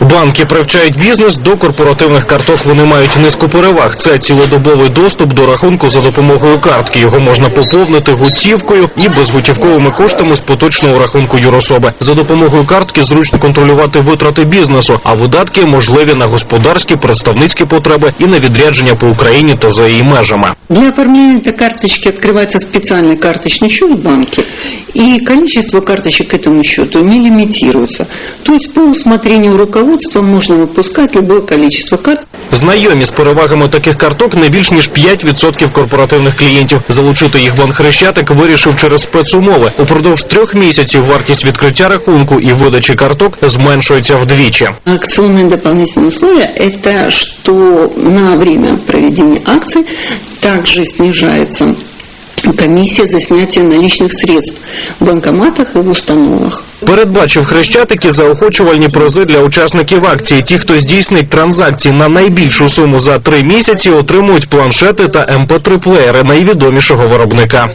Банки привчають бізнес до корпоративних карток. Вони мають низку переваг. Це цілодобовий доступ до рахунку за допомогою картки. Його можна поповнити готівкою і безготівковими коштами з поточного рахунку юрособи. За допомогою картки зручно контролювати витрати бізнесу, а видатки можливі на господарські, представницькі потреби і на відрядження по Україні та за її межами. Для оформления этой карточки открывается специальный карточный счет в банке, и количество карточек к этому счету не лимитируется. То есть по усмотрению руководства можно выпускать любое количество карт. Знайомі з перевагами таких карток не більш ніж 5% корпоративних клієнтів. Залучити їх банк Хрещатик вирішив через спецумови. Упродовж трьох місяців вартість відкриття рахунку і видачі карток зменшується вдвічі. Акционные дополнительные условия – это что на время проведения акций также снижается Комісія за снятие налічних средств в банкоматах і в установах. Передбачив хрещатики заохочувальні прози для учасників акції. Ті, хто здійснить транзакції на найбільшу суму за три місяці, отримують планшети та ем МП3 плеєри найвідомішого виробника.